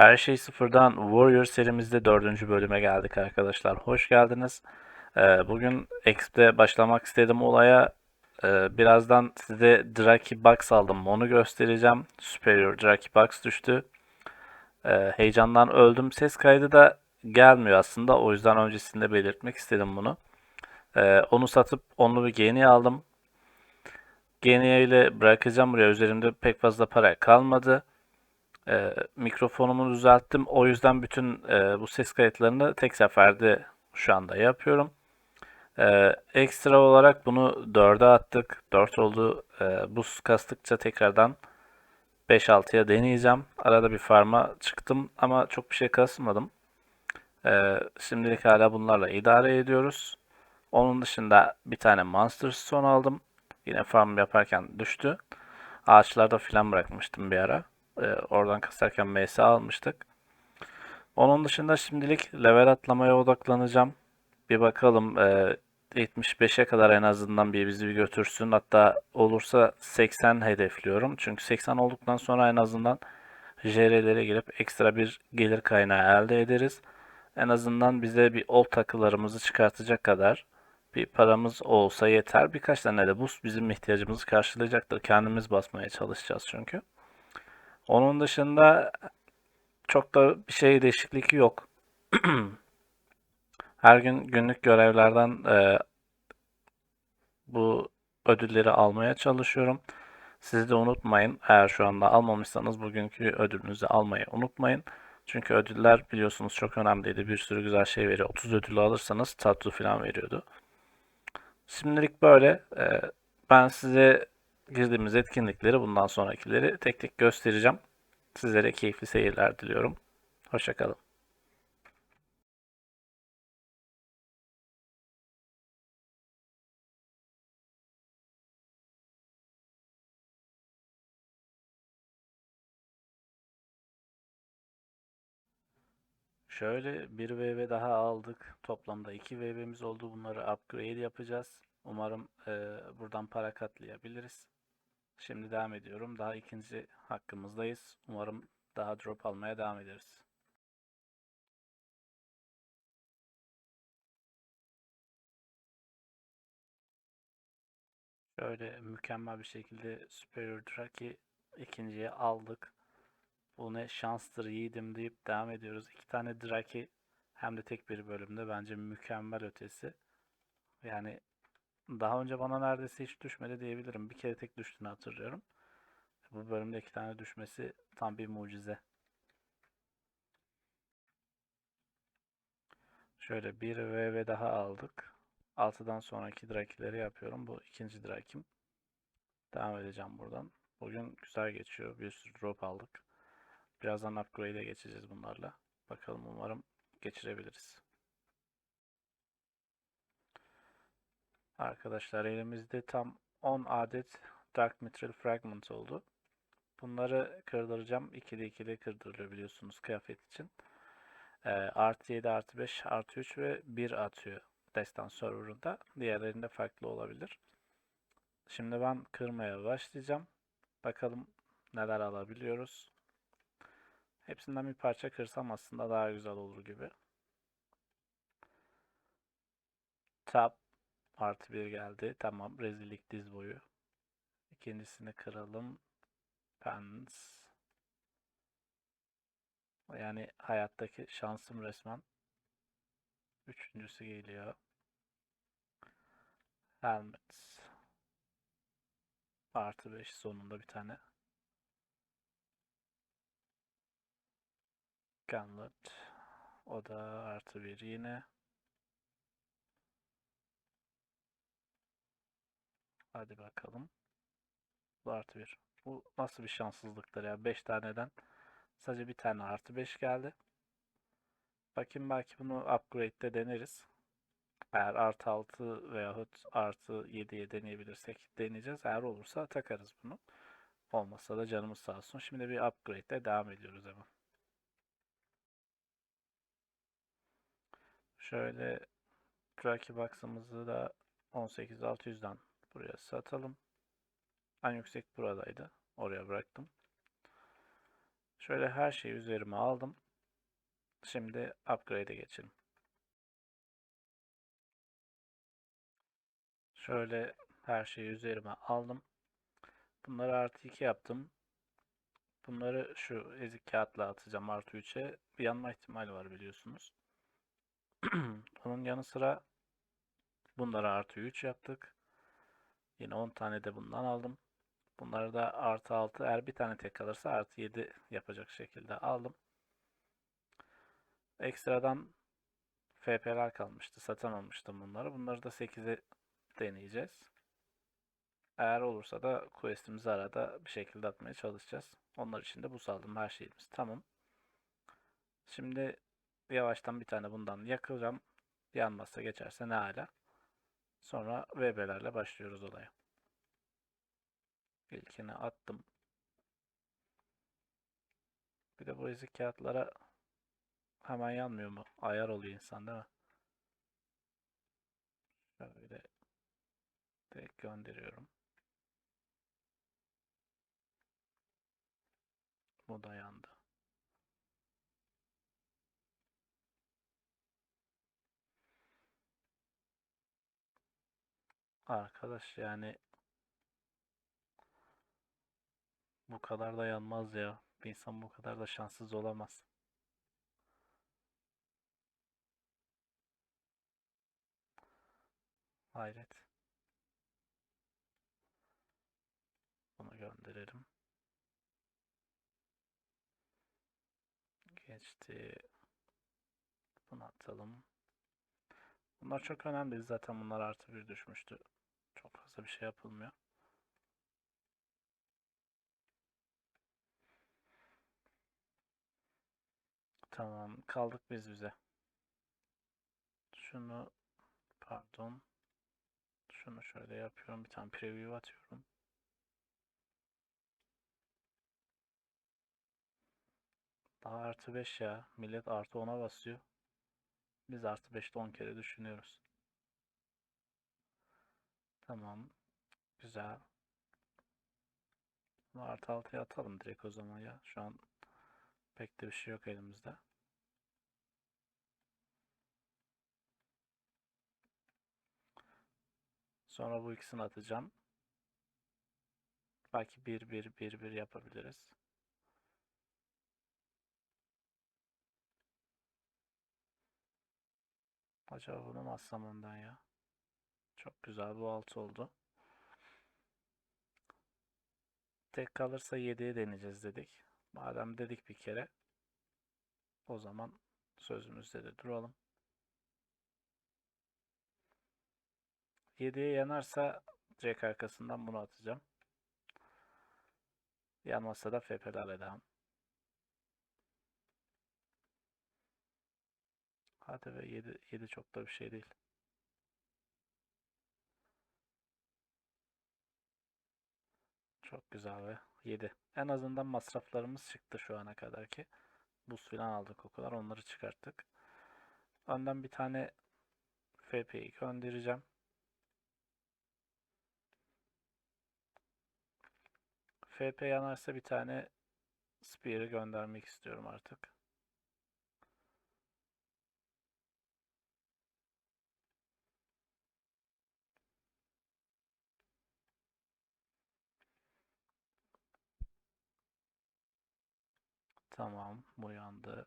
Her şey sıfırdan Warrior serimizde dördüncü bölüme geldik arkadaşlar. Hoş geldiniz. Ee, bugün Exp'te başlamak istedim olaya. Ee, birazdan size Draki Box aldım. Onu göstereceğim. Superior Draki Box düştü. Ee, heyecandan öldüm. Ses kaydı da gelmiyor aslında. O yüzden öncesinde belirtmek istedim bunu. Onu satıp onlu bir Genie aldım. Genie ile bırakacağım buraya. Üzerimde pek fazla para kalmadı. Ee, mikrofonumu düzelttim. O yüzden bütün e, bu ses kayıtlarını tek seferde şu anda yapıyorum. Ee, ekstra olarak bunu 4'e attık. 4 oldu. Ee, buz kastıkça tekrardan 5-6'ya deneyeceğim. Arada bir farma çıktım ama çok bir şey kasmadım. Ee, şimdilik hala bunlarla idare ediyoruz. Onun dışında bir tane Monster Stone aldım. Yine farm yaparken düştü. Ağaçlarda filan bırakmıştım bir ara. Ee, oradan kasarken MS almıştık. Onun dışında şimdilik level atlamaya odaklanacağım. Bir bakalım e, 75'e kadar en azından bir bizi bir götürsün. Hatta olursa 80 hedefliyorum. Çünkü 80 olduktan sonra en azından JR'lere girip ekstra bir gelir kaynağı elde ederiz. En azından bize bir ol takılarımızı çıkartacak kadar bir paramız olsa yeter. Birkaç tane de boost bizim ihtiyacımızı karşılayacaktır. Kendimiz basmaya çalışacağız çünkü. Onun dışında çok da bir şey değişiklik yok. Her gün günlük görevlerden e, bu ödülleri almaya çalışıyorum. Siz de unutmayın. Eğer şu anda almamışsanız bugünkü ödülünüzü almayı unutmayın. Çünkü ödüller biliyorsunuz çok önemliydi. Bir sürü güzel şey veriyor. 30 ödülü alırsanız tatlı falan veriyordu. Şimdilik böyle. E, ben size girdiğimiz etkinlikleri bundan sonrakileri tek tek göstereceğim. Sizlere keyifli seyirler diliyorum. Hoşçakalın. Şöyle bir VV daha aldık. Toplamda 2 VV'miz oldu. Bunları upgrade yapacağız. Umarım e, buradan para katlayabiliriz. Şimdi devam ediyorum. Daha ikinci hakkımızdayız. Umarım daha drop almaya devam ederiz. Şöyle mükemmel bir şekilde Superior Draki ikinciye aldık. Bu ne şanstır yiğidim deyip devam ediyoruz. İki tane Draki hem de tek bir bölümde bence mükemmel ötesi. Yani daha önce bana neredeyse hiç düşmedi diyebilirim. Bir kere tek düştüğünü hatırlıyorum. Bu bölümde iki tane düşmesi tam bir mucize. Şöyle bir VV daha aldık. 6'dan sonraki drakileri yapıyorum. Bu ikinci drakim. Devam edeceğim buradan. Bugün güzel geçiyor. Bir sürü drop aldık. Birazdan upgrade'e geçeceğiz bunlarla. Bakalım umarım geçirebiliriz. Arkadaşlar elimizde tam 10 adet Dark Mithril Fragment oldu. Bunları kırdıracağım. İkili ikili kırdırılıyor biliyorsunuz kıyafet için. Ee, artı 7, artı 5, artı 3 ve 1 atıyor destan serverında. Diğerlerinde farklı olabilir. Şimdi ben kırmaya başlayacağım. Bakalım neler alabiliyoruz. Hepsinden bir parça kırsam aslında daha güzel olur gibi. Tap artı 1 geldi. Tamam rezillik diz boyu. İkincisini kıralım. Pens. Yani hayattaki şansım resmen. Üçüncüsü geliyor. Helmet. Artı 5 sonunda bir tane. Gunlet. O da artı 1 yine. Hadi bakalım. Bu artı 1. Bu nasıl bir şanssızlıktır ya. 5 taneden sadece bir tane artı 5 geldi. Bakayım belki bunu upgrade'de deneriz. Eğer artı 6 veyahut artı 7'ye deneyebilirsek deneyeceğiz. Eğer olursa takarız bunu. Olmazsa da canımız sağ olsun. Şimdi bir upgrade'de devam ediyoruz hemen. Şöyle Draki Box'ımızı da 18600'den buraya satalım. En yüksek buradaydı. Oraya bıraktım. Şöyle her şeyi üzerime aldım. Şimdi upgrade'e geçelim. Şöyle her şeyi üzerime aldım. Bunları artı 2 yaptım. Bunları şu ezik kağıtla atacağım artı 3'e. Bir yanma ihtimali var biliyorsunuz. Onun yanı sıra bunları artı 3 yaptık. Yine 10 tane de bundan aldım. Bunları da artı 6 eğer bir tane tek kalırsa artı 7 yapacak şekilde aldım. Ekstradan FP'ler kalmıştı. Satamamıştım bunları. Bunları da 8'e deneyeceğiz. Eğer olursa da quest'imizi arada bir şekilde atmaya çalışacağız. Onlar için de bu saldım her şeyimiz. Tamam. Şimdi yavaştan bir tane bundan yakacağım. Yanmazsa geçerse ne hala. Sonra VB'lerle başlıyoruz olaya. İlkini attım. Bir de bu ezik kağıtlara hemen yanmıyor mu? Ayar oluyor insan değil mi? Şöyle direkt gönderiyorum. Bu da yandı. Arkadaş yani bu kadar da yanmaz ya. Bir insan bu kadar da şanssız olamaz. Hayret. Bunu gönderelim. Geçti. Bunu atalım. Bunlar çok önemli. Zaten bunlar artı bir düşmüştü. Fazla bir şey yapılmıyor. Tamam. Kaldık biz bize. Şunu pardon. Şunu şöyle yapıyorum. Bir tane preview atıyorum. Daha artı 5 ya. Millet artı 10'a basıyor. Biz artı 5'te 10 kere düşünüyoruz. Tamam. Güzel. Bunu artı 6'ya atalım direkt o zaman ya. Şu an pek de bir şey yok elimizde. Sonra bu ikisini atacağım. Belki 1 1 1 1 yapabiliriz. Acaba bunu mu atsam ya? Çok güzel bu 6 oldu. Tek kalırsa 7'ye deneyeceğiz dedik. Madem dedik bir kere o zaman sözümüzde de duralım. 7'ye yanarsa direkt arkasından bunu atacağım. Yanmazsa da devam. Hadi be 7, 7 çok da bir şey değil. Çok güzel be. 7. En azından masraflarımız çıktı şu ana kadar ki. Buz filan aldık o kadar. Onları çıkarttık. Önden bir tane FP'yi göndereceğim. FP yanarsa bir tane Spear'ı göndermek istiyorum artık. Tamam, bu yandı.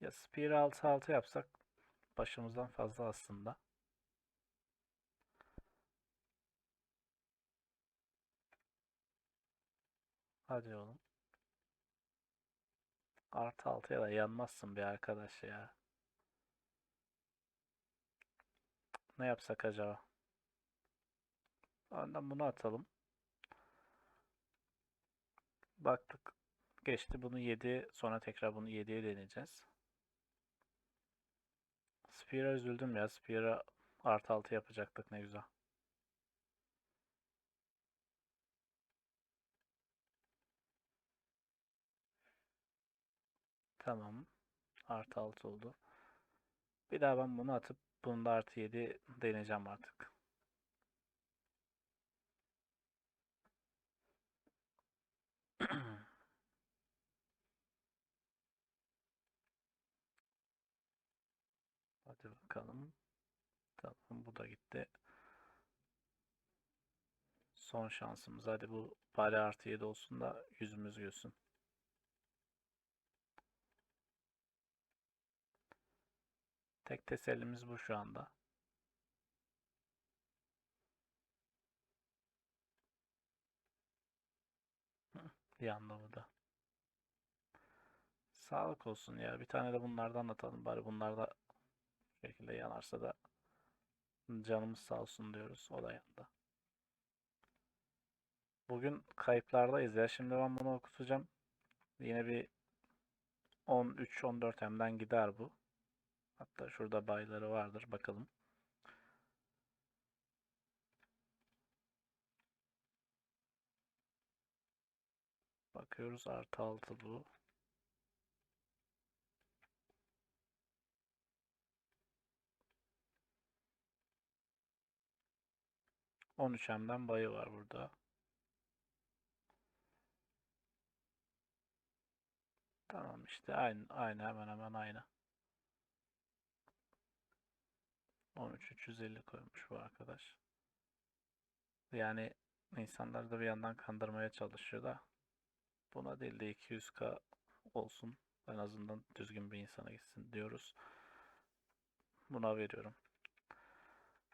Ya Spear 6-6 yapsak başımızdan fazla aslında. Hadi oğlum. Artı 6'ya da yanmazsın bir arkadaş ya. Ne yapsak acaba? Önden bunu atalım. Baktık. Geçti bunu 7. Sonra tekrar bunu 7'ye deneyeceğiz. Spear'a üzüldüm ya. Spear'a artı 6 yapacaktık ne güzel. Tamam. Artı 6 oldu. Bir daha ben bunu atıp Bunu da artı 7 deneyeceğim artık. Hadi bakalım. Tamam bu da gitti. Son şansımız. Hadi bu pare artı 7 olsun da yüzümüz gülsün. Tek tesellimiz bu şu anda. Yandı bu da. Sağlık olsun ya. Bir tane de bunlardan atalım. Bari bunlar da bu şekilde yanarsa da canımız sağ olsun diyoruz. O da yandı. Bugün kayıplardayız ya. Şimdi ben bunu okutacağım. Yine bir 13-14 hemden gider bu. Hatta şurada bayları vardır. Bakalım. Bakıyoruz. Artı 6 bu. On üç hemden bayı var burada. Tamam işte aynı aynı hemen hemen aynı. 13 350 koymuş bu arkadaş. Yani insanlar da bir yandan kandırmaya çalışıyor da buna değil de 200k olsun. En azından düzgün bir insana gitsin diyoruz. Buna veriyorum.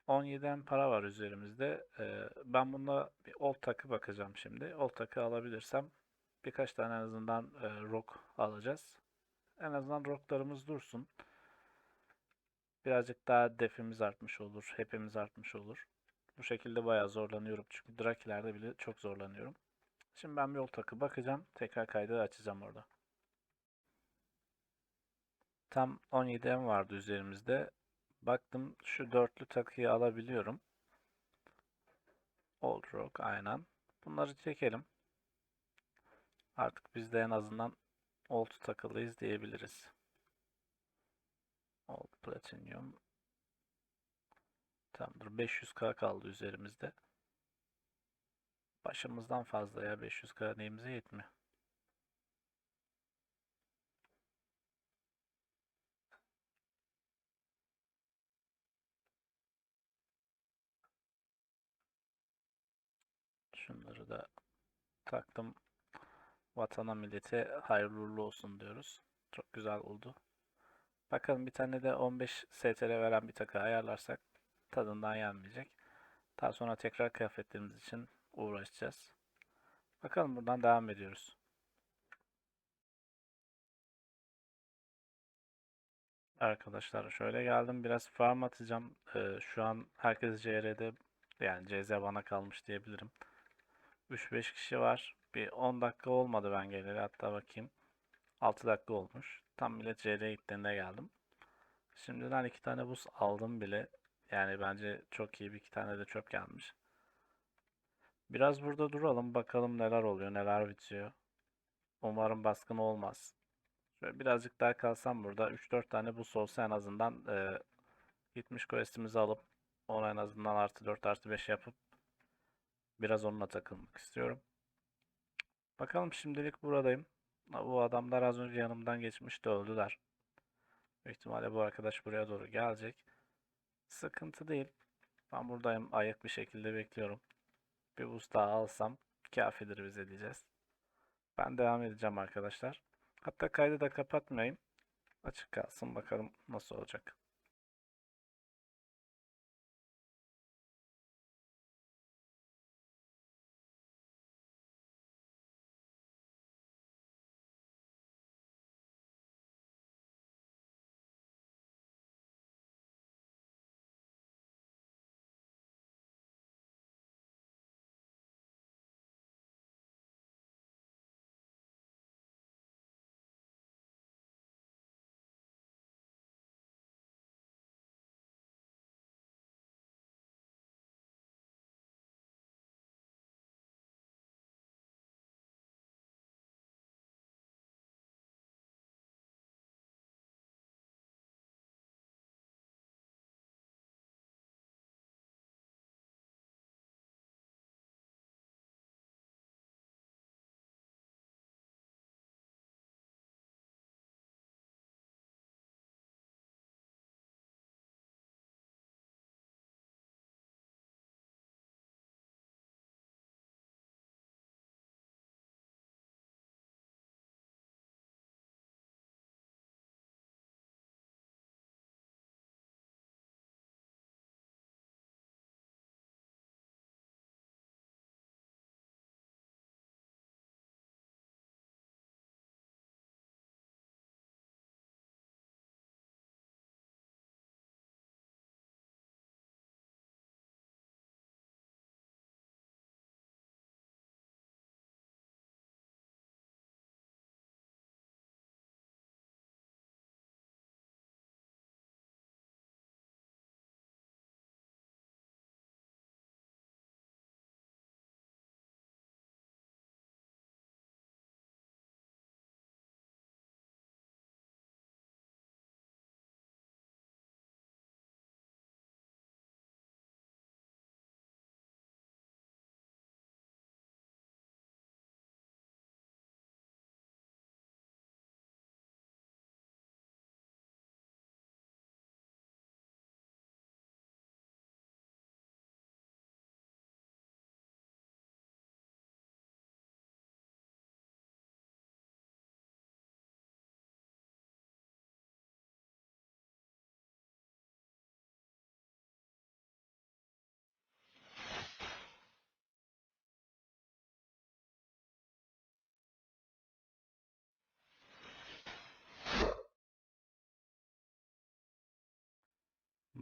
17'den para var üzerimizde. Ee, ben bunda bir old takı bakacağım şimdi. Old takı alabilirsem birkaç tane en azından e, rock alacağız. En azından rocklarımız dursun. Birazcık daha defimiz artmış olur. Hepimiz artmış olur. Bu şekilde bayağı zorlanıyorum. Çünkü Drakilerde bile çok zorlanıyorum. Şimdi ben bir yol takı bakacağım. Tekrar kaydı açacağım orada. Tam 17M vardı üzerimizde. Baktım şu dörtlü takıyı alabiliyorum. Old Rock aynen. Bunları çekelim. Artık biz de en azından old takılıyız diyebiliriz. Old Platinum. Tamamdır. 500k kaldı üzerimizde. Başımızdan fazla ya 500k neyimize yetmiyor. Şunları da taktım. Vatana millete hayırlı olsun diyoruz. Çok güzel oldu. Bakalım bir tane de 15 STR veren bir takı ayarlarsak tadından yenmeyecek. Daha sonra tekrar kıyafetlerimiz için uğraşacağız. Bakalım buradan devam ediyoruz. Arkadaşlar şöyle geldim biraz farm atacağım. Ee, şu an herkes CR'de yani CZ bana kalmış diyebilirim. 3-5 kişi var. Bir 10 dakika olmadı ben geleli hatta bakayım. 6 dakika olmuş. Tam millet CR'ye gittiğinde geldim. Şimdiden iki tane buz aldım bile. Yani bence çok iyi bir iki tane de çöp gelmiş. Biraz burada duralım bakalım neler oluyor neler bitiyor. Umarım baskın olmaz. Şöyle birazcık daha kalsam burada 3-4 tane buz olsa en azından e, gitmiş questimizi alıp onu en azından artı 4 artı 5 yapıp biraz onunla takılmak istiyorum. Bakalım şimdilik buradayım. Bu adamlar az önce yanımdan geçmişti öldüler. Büyük ihtimalle bu arkadaş buraya doğru gelecek. Sıkıntı değil. Ben buradayım. Ayak bir şekilde bekliyorum. Bir boost daha alsam kafidir bize diyeceğiz. Ben devam edeceğim arkadaşlar. Hatta kaydı da kapatmayayım. Açık kalsın bakalım nasıl olacak.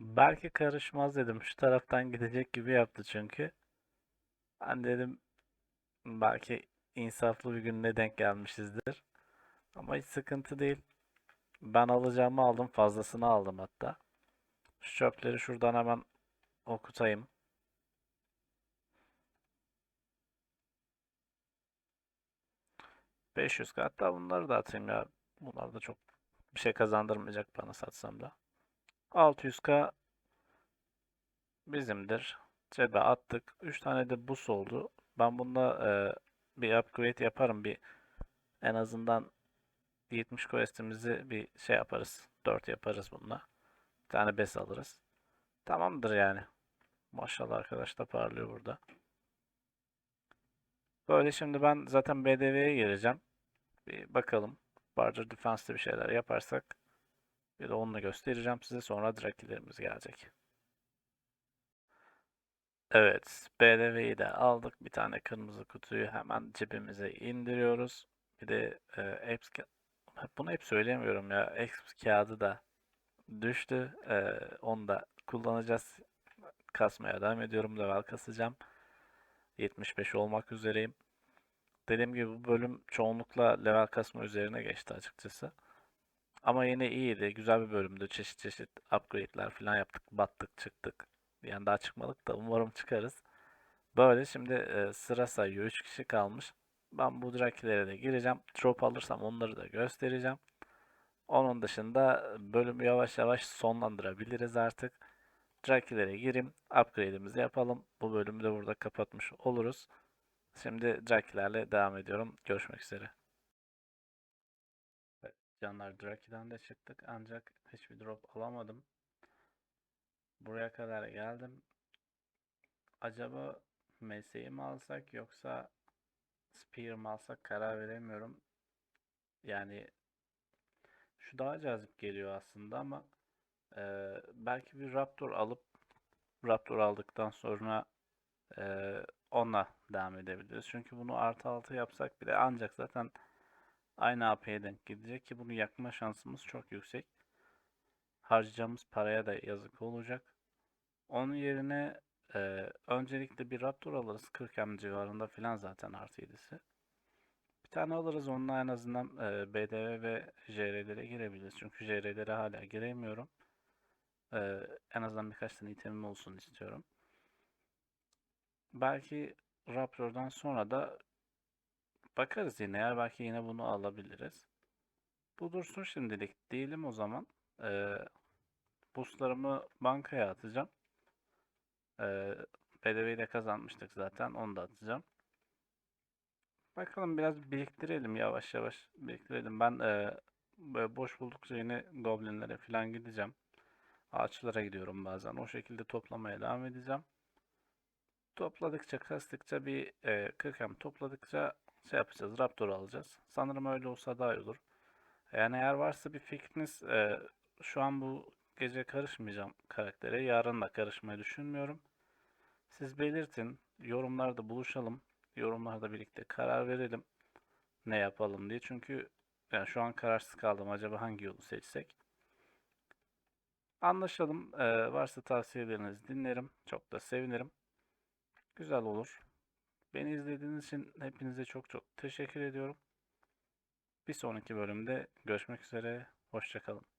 Belki karışmaz dedim. Şu taraftan gidecek gibi yaptı çünkü. Ben dedim belki insaflı bir gününe denk gelmişizdir. Ama hiç sıkıntı değil. Ben alacağımı aldım. Fazlasını aldım hatta. Şu çöpleri şuradan hemen okutayım. ...500 hatta bunları da atayım ya. Bunlar da çok bir şey kazandırmayacak bana satsam da. 600k bizimdir. Cebe attık. 3 tane de bus oldu. Ben bunda e, bir upgrade yaparım. Bir en azından 70 quest'imizi bir şey yaparız. 4 yaparız bununla. Bir tane bes alırız. Tamamdır yani. Maşallah arkadaş da parlıyor burada. Böyle şimdi ben zaten BDV'ye gireceğim. Bir bakalım. Barger Defense'de bir şeyler yaparsak bir de onu da göstereceğim size. Sonra Drakilerimiz gelecek. Evet. BDV'yi de aldık. Bir tane kırmızı kutuyu hemen cebimize indiriyoruz. Bir de e, ka- bunu hep söyleyemiyorum ya. Apps kağıdı da düştü. E, onu da kullanacağız. Kasmaya devam ediyorum. Level kasacağım. 75 olmak üzereyim. Dediğim gibi bu bölüm çoğunlukla level kasma üzerine geçti açıkçası. Ama yine iyiydi. Güzel bir bölümdü. Çeşit çeşit upgrade'ler falan yaptık. Battık çıktık. Yani daha çıkmadık da umarım çıkarız. Böyle şimdi e, sıra sayıyor. 3 kişi kalmış. Ben bu Drakilere de gireceğim. Drop alırsam onları da göstereceğim. Onun dışında bölümü yavaş yavaş sonlandırabiliriz artık. Drakilere gireyim. Upgrade'imizi yapalım. Bu bölümü de burada kapatmış oluruz. Şimdi Drakilerle devam ediyorum. Görüşmek üzere. Canlar Draki'den de çıktık ancak hiçbir drop alamadım. Buraya kadar geldim. Acaba mesleği mi alsak yoksa Spear mı alsak karar veremiyorum. Yani şu daha cazip geliyor aslında ama e, belki bir Raptor alıp Raptor aldıktan sonra e, onunla devam edebiliriz. Çünkü bunu artı altı yapsak bile ancak zaten aynı AP'ye denk gidecek ki bunu yakma şansımız çok yüksek. Harcayacağımız paraya da yazık olacak. Onun yerine e, öncelikle bir Raptor alırız. 40 M civarında falan zaten artı 7'si. Bir tane alırız onunla en azından e, BDV ve JR'lere girebiliriz. Çünkü JR'lere hala giremiyorum. E, en azından birkaç tane itemim olsun istiyorum. Belki Raptor'dan sonra da bakarız yine ya. Belki yine bunu alabiliriz. Bu dursun şimdilik diyelim o zaman. E, boostlarımı bankaya atacağım. E, BDV'yi de kazanmıştık zaten. Onu da atacağım. Bakalım biraz biriktirelim yavaş yavaş biriktirelim. Ben e, böyle boş buldukça yine goblinlere falan gideceğim. Ağaçlara gidiyorum bazen. O şekilde toplamaya devam edeceğim. Topladıkça kastıkça bir e, 40 hem topladıkça şey yapacağız. Raptor alacağız. Sanırım öyle olsa daha iyi olur. Yani eğer varsa bir fikriniz e, şu an bu gece karışmayacağım karaktere. Yarın da karışmayı düşünmüyorum. Siz belirtin. Yorumlarda buluşalım. Yorumlarda birlikte karar verelim. Ne yapalım diye. Çünkü yani şu an kararsız kaldım. Acaba hangi yolu seçsek? Anlaşalım. Ee, varsa tavsiyelerinizi dinlerim. Çok da sevinirim. Güzel olur. Beni izlediğiniz için hepinize çok çok teşekkür ediyorum. Bir sonraki bölümde görüşmek üzere. Hoşçakalın.